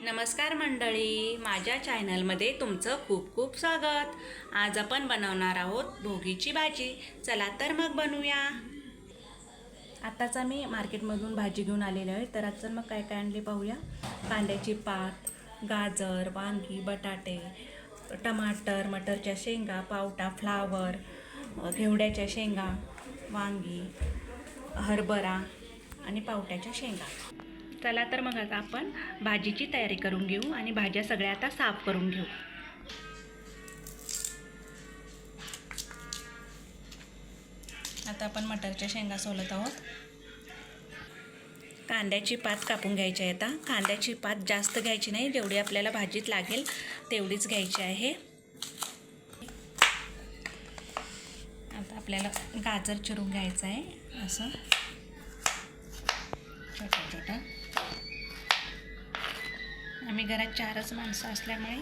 नमस्कार मंडळी माझ्या चॅनलमध्ये तुमचं खूप खूप स्वागत. आज आपण बनवणार आहोत भोगीची भाजी. चला तर मग बनवूया. आत्ताचा आम्ही मार्केटमधून भाजी घेऊन आलेली आहे तर आजचं मग काय काय आणले पाहूया. कांद्याची पात गाजर वांगी बटाटे टमाटर मटरच्या शेंगा पावटा फ्लावर घेवड्याच्या शेंगा वांगी हरभरा आणि पावट्याच्या शेंगा. चला तर मग आता आपण भाजीची तयारी करून घेऊ आणि भाज्या सगळ्या आता साफ करून घेऊ. आता आपण मटरच्या शेंगा सोलत आहोत. कांद्याची पात कापून घ्यायची आहे आता. कांद्याची पात जास्त घ्यायची नाही. जेवढी आपल्याला भाजीत लागेल तेवढीच घ्यायची आहे. आता आपल्याला गाजर चिरून घ्यायचं आहे. असं. छोटा छोटा. आम्ही घरात चारच माणसं असल्यामुळे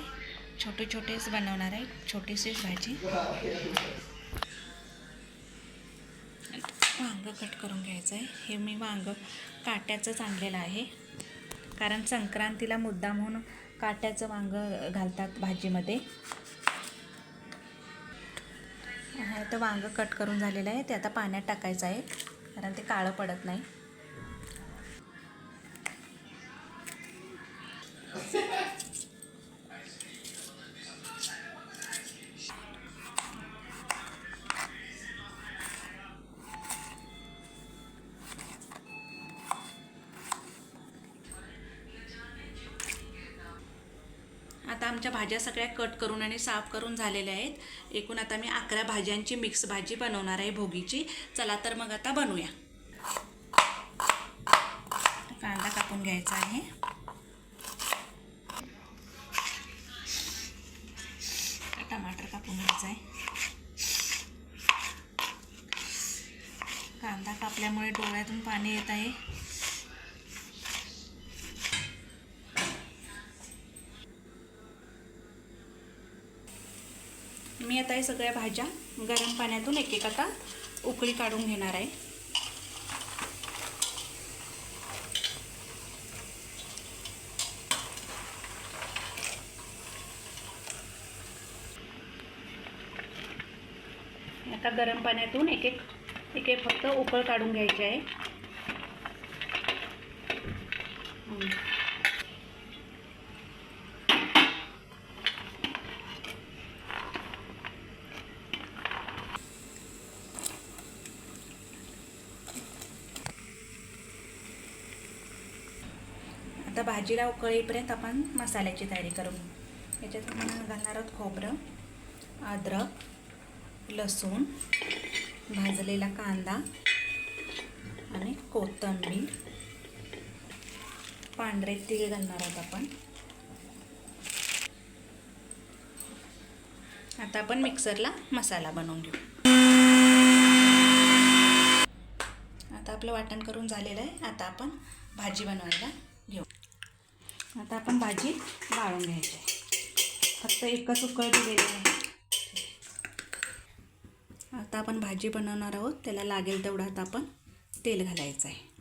छोटे छोटेच बनवणार आहे. छोटीशीच भाजी. वांग कट करून घ्यायचं आहे हे मी वांग काट्याचंच आणलेलं आहे. कारण संक्रांतीला मुद्दा म्हणून काट्याचं वांग घालतात भाजीमध्ये. तर वांग कट करून झालेलं आहे. ते आता पाण्यात टाकायचं आहे. कारण ते काळं पडत नाही. आता आमच्या भाज्या सगळ्या कट करून आणि साफ करून झालेल्या आहेत. एकूण आता मी अकरा भाज्यांची मिक्स भाजी बनवणार आहे भोगीची. चला तर मग आता बनवूया. कांदा कापून घ्यायचा आहे. तापल्यामुळे डोळ्यातून पाणी येत आहे. मी आता हे सगळ्या भाज्या गरम पाण्यातून एक एक आता उकळी काढून घेणार आहे. आता गरम पाण्यातून एक एक ठीक आहे फक्त उकळ काढून घ्यायची आहे. आता भाजीला उकळीपर्यंत आपण मसाल्याची तयारी करू. याच्यात आपण घालणार आहोत खोबरं अद्रक लसूण भाजलेला कांदा आणि कोथंबीर. पांढरे तीळ घालणार आहोत आपण. आता आपण मिक्सरला मसाला बनवून घेऊ. आता आपलं वाटण करून झालेलं आहे. आता आपण भाजी बनवायला घेऊ. आता आपण भाजी वाळून घ्यायची आहे. फक्त एकच उकळ दिलेली आहे. आता आपण भाजी बनवणार आहोत. त्याला लागेल तेवढं आता आपण तेल घालायचं आहे.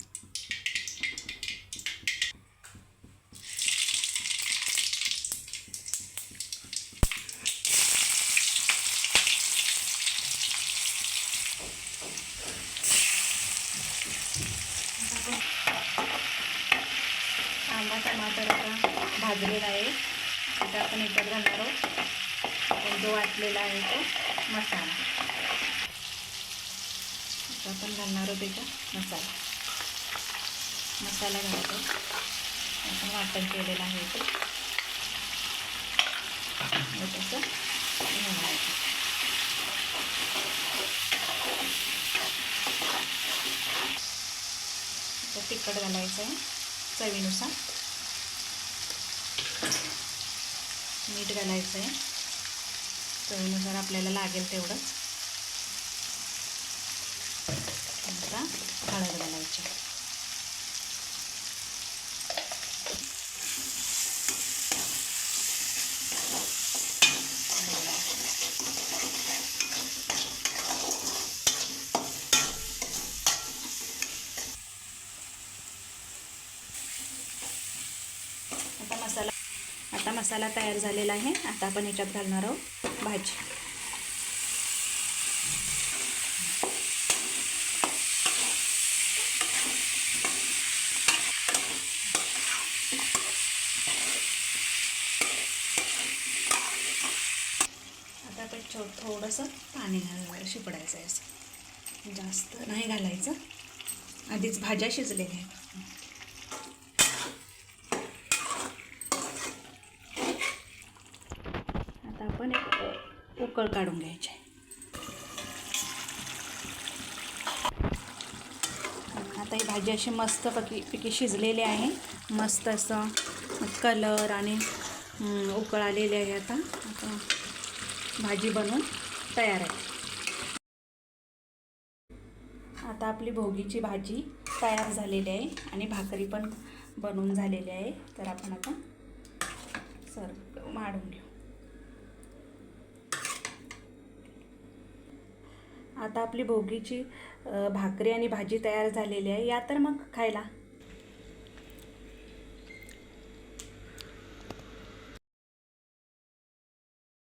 कांदा टमाटर आता भाजलेला आहे. आता आपण याच्यात घालणार आहोत. जो वाटलेला आहे तो मसाला. आता आपण घालणार आहोत त्याचा मसाला. मसाला घालतो आपण वाटण केलेलं आहे ते तसं घालायचं तिखट घालायचं आहे चवीनुसार. मीठ घालायचं आहे. चवीनुसार आपल्याला लागेल तेवढंच आता हळद घालायची. आता मसाला आता मसाला तयार झालेला आहे. आता आपण ह्याच्यात घालणार आहोत भाजी. आता आपण छो थोडंसं पाणी घालायला शिपडायचं आहे असं. जास्त नाही घालायचं. आधीच भाज्या शिजलेल्या आहेत. आता आपण एक उकळ काढून घ्यायची आहे. आता ही भाजी अशी मस्त पकी पिकी शिजलेली आहे. मस्त असं कलर आणि उकळ आलेली आहे आता. आता भाजी बनवून तयार आहे. आता आपली भोगीची भाजी तयार झालेली आहे आणि भाकरी पण बनवून झालेली आहे. तर आपण आता सर्व माडून घेऊ. आता आपली भोगीची भाकरी आणि भाजी तयार झालेली आहे. या तर मग खायला.